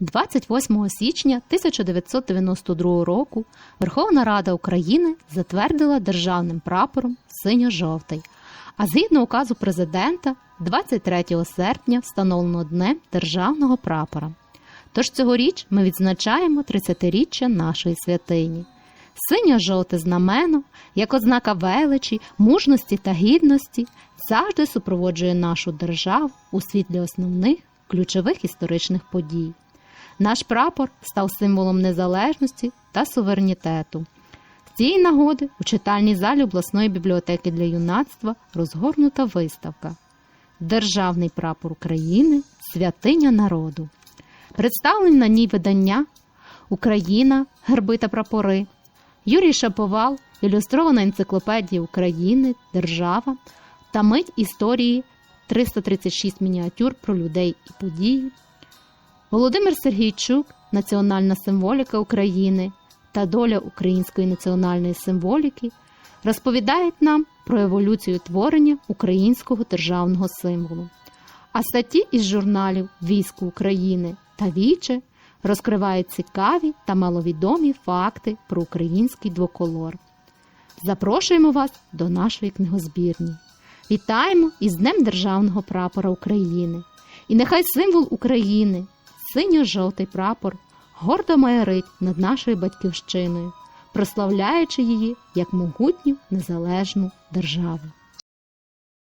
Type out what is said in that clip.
28 січня 1992 року Верховна Рада України затвердила державним прапором синьо-жовтий, а згідно указу президента 23 серпня встановлено Днем державного прапора. Тож цьогоріч ми відзначаємо 30-річчя нашої святині. Синьо-жовте знамено, як ознака величі, мужності та гідності, завжди супроводжує нашу державу у світлі основних ключових історичних подій. Наш прапор став символом незалежності та суверенітету. З цієї нагоди у читальній залі обласної бібліотеки для юнацтва розгорнута виставка Державний прапор України святиня народу. Представлені на ній видання Україна, герби та прапори, Юрій Шаповал, ілюстрована енциклопедія України, Держава та мить історії 336 мініатюр про людей і події, Володимир Сергійчук, Національна символіка України та доля української національної символіки розповідають нам про еволюцію творення українського державного символу. А статті із журналів Військо України та Віче розкривають цікаві та маловідомі факти про український двоколор. Запрошуємо вас до нашої книгозбірні. Вітаємо із Днем Державного прапора України. І нехай символ України, синьо-жовтий прапор, гордо майорить над нашою батьківщиною, прославляючи її як могутню незалежну державу.